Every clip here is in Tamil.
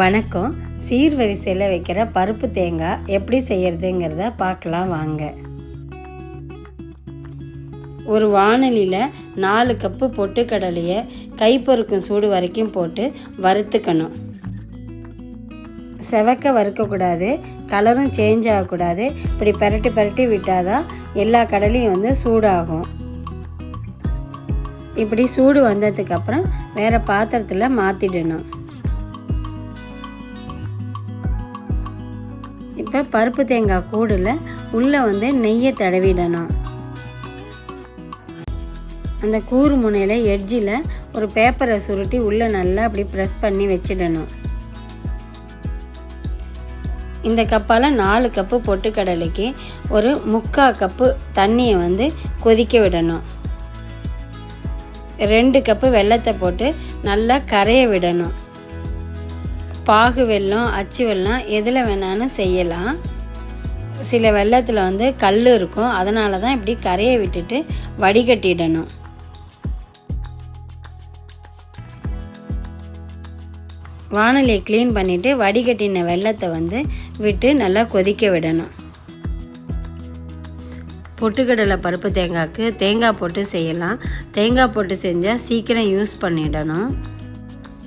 வணக்கம். சீர்வரிசையில் வைக்கிற பருப்பு தேங்காய் எப்படி செய்யறதுங்கிறத பார்க்கலாம் வாங்க. ஒரு வானலியில் நாலு கப்பு பொட்டுக்கடலையை கைப்பொறுக்கும் சூடு வரைக்கும் போட்டு வறுத்துக்கணும். செவக்க வறுக்கக்கூடாது கலரும் சேஞ்ச் ஆகக்கூடாது. இப்படி பரட்டி பரட்டி விட்டால் தான் எல்லா கடலையும் வந்து சூடாகும். இப்படி சூடு வந்ததுக்கப்புறம் வேறு பாத்திரத்தில் மாற்றிடணும் இப்போ பருப்பு தேங்காய் கூடில் உள்ளே வந்து நெய்யை தடவிடணும். அந்த கூறு முனையில் எட்ஜில் ஒரு பேப்பரை சுருட்டி உள்ளே நல்லா அப்படி ப்ரெஸ் பண்ணி வச்சிடணும். இந்த கப்பால் நாலு கப்பு பொட்டுக்கடலைக்கு ஒரு முக்கால் கப்பு தண்ணியை வந்து கொதிக்க விடணும். ரெண்டு கப்பு வெள்ளத்தை போட்டு நல்லா கரைய விடணும். பாகு வெல்லம் அச்சு வெல்லம் எதில் வேணாலும் செய்யலாம். சில வெள்ளத்தில் வந்து கல் இருக்கும். அதனால தான் இப்படி கரையை விட்டுட்டு வடிகட்டிடணும். வானலியை க்ளீன் பண்ணிவிட்டு வடிகட்டின வெள்ளத்தை வந்து விட்டு நல்லா கொதிக்க விடணும். பொட்டுக்கடலை பருப்பு தேங்காய்க்கு தேங்காய் போட்டு செய்யலாம். தேங்காய் போட்டு செஞ்சால் சீக்கிரம் யூஸ் பண்ணிடணும்.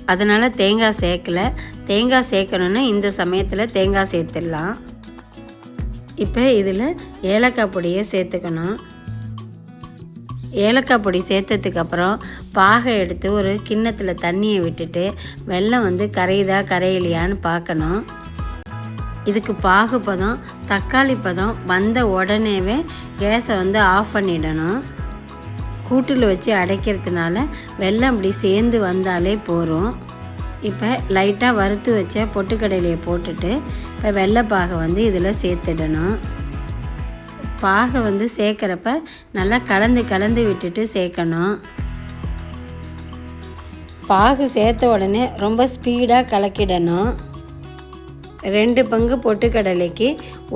அதனால் தேங்காய் சேர்க்கல. தேங்காய் சேர்க்கணுன்னா இந்த சமயத்தில் தேங்காய் சேர்த்துடலாம். இப்போ இதில் ஏலக்காய் பொடியை சேர்த்துக்கணும். ஏலக்காய் பொடி சேர்த்ததுக்கப்புறம் பாகை எடுத்து ஒரு கிண்ணத்தில் தண்ணியை விட்டுட்டு வெள்ளம் வந்து கரையுதா கரையிலையான்னு பார்க்கணும். இதுக்கு பாகு பதம் தக்காளி பதம் வந்த உடனேவே கேஸை வந்து ஆஃப் பண்ணிடணும். கூட்டில் வச்சு அடைக்கிறதுனால வெள்ளம் அப்படி சேர்ந்து வந்தாலே போகும் இப்போ லைட்டாக வறுத்து வச்ச பொட்டுக்கடலையை போட்டுட்டு இப்போ வெள்ளைப்பாகை வந்து இதில் சேர்த்துடணும். பாகை வந்து சேர்க்குறப்ப நல்லா கலந்து கலந்து விட்டுட்டு சேர்க்கணும். பாகு சேர்த்த உடனே ரொம்ப ஸ்பீடாக கலக்கிடணும். ரெண்டு பங்கு பொட்டுக்கடலைக்கு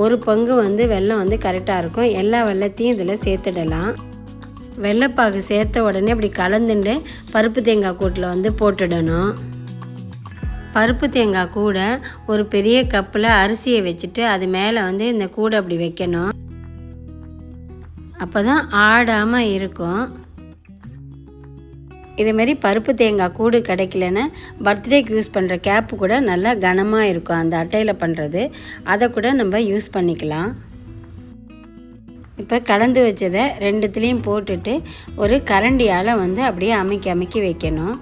ஒரு பங்கு வந்து வெள்ளம் வந்து கரெக்டாக இருக்கும். எல்லா வெள்ளத்தையும் இதில் சேர்த்துடலாம். வெள்ளைப்பாகு சேர்த்த உடனே அப்படி கலந்துட்டு பருப்பு தேங்காய் கூட்டில் வந்து போட்டுடணும். பருப்பு தேங்காய் கூட ஒரு பெரிய கப்பில் அரிசியை வச்சுட்டு அது மேலே வந்து இந்த கூடை அப்படி வைக்கணும். அப்போ தான் ஆடாமல் இருக்கும் இதேமாரி பருப்பு தேங்காய் கூடு கிடைக்கலன்னா பர்த்டேக்கு யூஸ் பண்ணுற கேப்பு கூட நல்லா கனமாக இருக்கும். அந்த அட்டையில் பண்ணுறது அதை கூட நம்ம யூஸ் பண்ணிக்கலாம். இப்போ கலந்து வச்சதை ரெண்டுத்துலேயும் போட்டுட்டு ஒரு கரண்டியால் வந்து அப்படியே அமைக்கி அமைக்கி வைக்கணும்.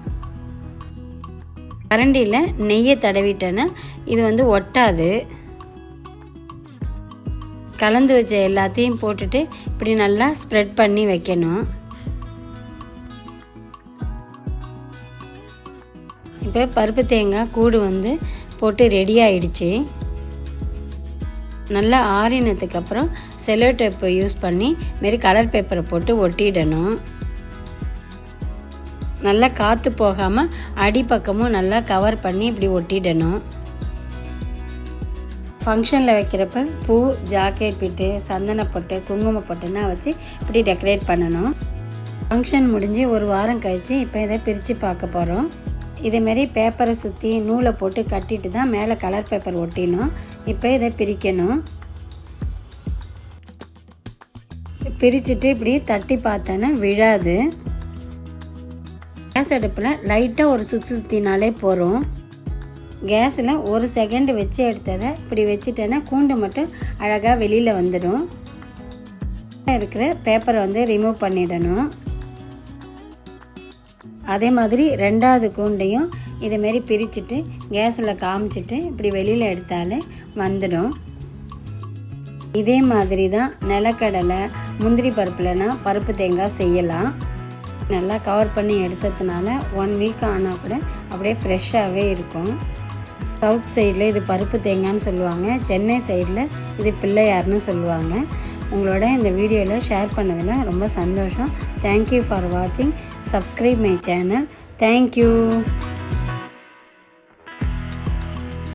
கரண்டியில் நெய்யை தடவிட்டேன்னா இது வந்து ஒட்டாது. கலந்து வச்ச எல்லாத்தையும் போட்டுட்டு இப்படி நல்லா ஸ்ப்ரெட் பண்ணி வைக்கணும். இப்போ பருப்பு தேங்காய் கூடு வந்து போட்டு ரெடி ஆயிடுச்சு. நல்லா ஆறினதுக்கப்புறம் செலோ டேப்பை யூஸ் பண்ணி மாரி கலர் பேப்பரை போட்டு ஒட்டிடணும். நல்லா காற்று போகாமல் அடிப்பக்கமும் நல்லா கவர் பண்ணி இப்படி ஒட்டிடணும். ஃபங்க்ஷனில் வைக்கிறப்ப பூ ஜாக்கெட் பிட்டு சந்தனப்பொட்டு குங்குமப்பொட்டுன்னா வச்சு இப்படி டெக்கரேட் பண்ணணும். ஃபங்க்ஷன் முடிஞ்சு ஒரு வாரம் கழித்து இப்போ இதை பிரித்து பார்க்க போகிறோம் இதேமாரி பேப்பரை சுற்றி நூலை போட்டு கட்டிட்டு தான் மேலே கலர் பேப்பர் ஒட்டினோம் இப்போ இதை பிரிக்கணும். பிரிச்சுட்டு இப்படி தட்டி பார்த்தேன்னா விழாது. கேஸ் அடுப்பில் லைட்டாக ஒரு சுற்றி சுற்றினாலே போகிறோம் கேஸில் ஒரு செகண்ட் வச்சு எடுத்ததை இப்படி வச்சுட்டேன்னா கூண்டு மட்டும் அழகாக வெளியில் வந்துடும். இருக்கிற பேப்பரை வந்து ரிமூவ் பண்ணிடணும். அதே மாதிரி ரெண்டாவது கூண்டையும் இதுமாரி பிரிச்சுட்டு கேஸில் காமிச்சிட்டு இப்படி வெளியில் எடுத்தாலே வந்துடும். இதே மாதிரி தான் நிலக்கடலை முந்திரி பருப்புலனா பருப்பு தேங்காய் செய்யலாம். நல்லா கவர் பண்ணி எடுத்ததுனால ஒன் வீக் ஆனால் கூட அப்படியே ஃப்ரெஷ்ஷாகவே இருக்கும். சவுத் சைடில் இது பருப்பு தேங்காய்னு சொல்லுவாங்க சென்னை சைடில் இது பிள்ளையார்னு சொல்லுவாங்க. உங்களோட இந்த வீடியோவில் ஷேர் பண்ணதில் ரொம்ப சந்தோஷம். தேங்க்யூ ஃபார் வாட்சிங் subscribe my channel thank you